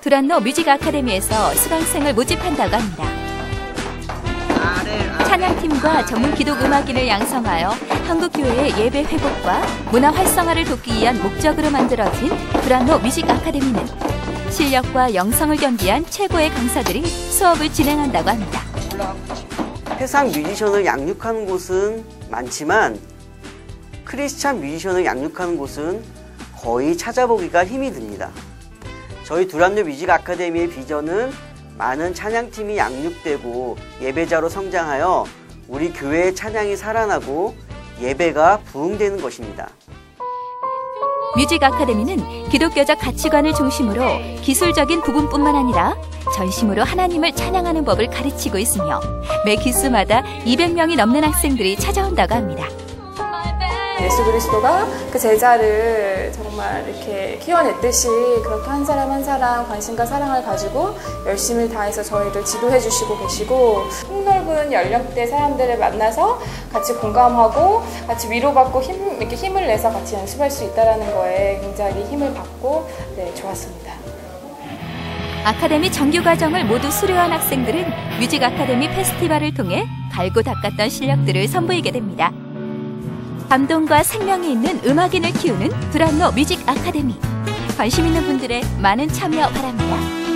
두란노 뮤직 아카데미에서 수강생을 모집한다고 합니다. 찬양팀과 전문 기독 음악인을 양성하여 한국 교회의 예배 회복과 문화 활성화를 돕기 위한 목적으로 만들어진 두란노 뮤직 아카데미는 실력과 영성을 겸비한 최고의 강사들이 수업을 진행한다고 합니다. 세상 뮤지션을 양육하는 곳은 많지만 크리스찬 뮤지션을 양육하는 곳은 거의 찾아보기가 힘이 듭니다. 저희 두란노 뮤직 아카데미의 비전은 많은 찬양팀이 양육되고 예배자로 성장하여 우리 교회의 찬양이 살아나고 예배가 부흥되는 것입니다. 뮤직 아카데미는 기독교적 가치관을 중심으로 기술적인 부분뿐만 아니라 전심으로 하나님을 찬양하는 법을 가르치고 있으며 매 기수마다 200명이 넘는 학생들이 찾아온다고 합니다. 예수 그리스도가 그 제자를 정말 이렇게 키워냈듯이 그렇게 한 사람 한 사람 관심과 사랑을 가지고 열심을 다해서 저희를 지도해 주시고 계시고 폭넓은 연령대 사람들을 만나서 같이 공감하고 같이 위로받고 힘, 이렇게 힘을 내서 같이 연습할 수 있다는 거에 굉장히 힘을 받고 네, 좋았습니다. 아카데미 정규 과정을 모두 수료한 학생들은 뮤직 아카데미 페스티벌을 통해 갈고 닦았던 실력들을 선보이게 됩니다. 감동과 생명이 있는 음악인을 키우는 두란노 뮤직 아카데미. 관심 있는 분들의 많은 참여 바랍니다.